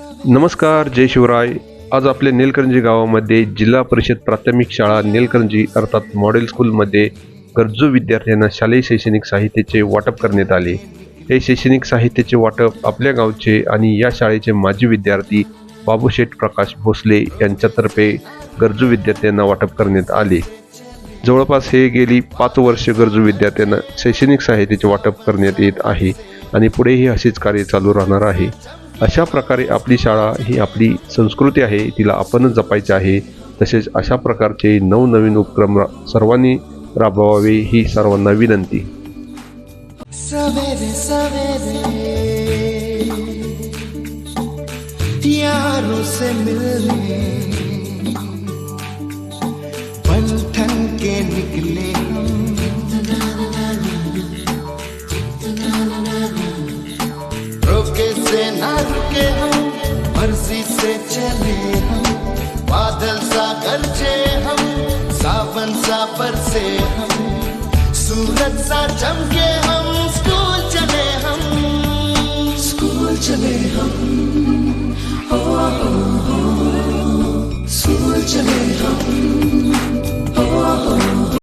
नमस्कार जय शिवराय. आज आपल्या नेलकरंजी गावामध्ये जिल्हा परिषद प्राथमिक शाळा नेलकरंजी अर्थात मॉडेल स्कूलमध्ये गरजू विद्यार्थ्यांना शालेय शैक्षणिक साहित्याचे वाटप करण्यात आले. हे शैक्षणिक साहित्याचे वाटप आपल्या गावचे आणि या शाळेचे माजी विद्यार्थी बाबूशेठ प्रकाश भोसले यांच्यातर्फे गरजू विद्यार्थ्यांना वाटप करण्यात आले. जवळपास हे गेली पाच वर्ष गरजू विद्यार्थ्यांना शैक्षणिक साहित्याचे वाटप करण्यात येत आहे आणि पुढेही असेच कार्य चालू राहणार आहे. अशा प्रकारे आपली शाळा ही आपली संस्कृती आहे तिला आपणच जपायची आहे. तसेच अशा प्रकारचे नवनवीन उपक्रम रा- सर्वांनी राबवावे ही सर्वांना विनंती. सवेरे सवेरे यारों से मिलने बंधन के निकले। ना रुके हम मर्जी से चले हम। बादल सा गरजे हम सावन सा बरसे हम। सूरज सा चमके हम स्कूल चले हम। स्कूल चले हम। ओ,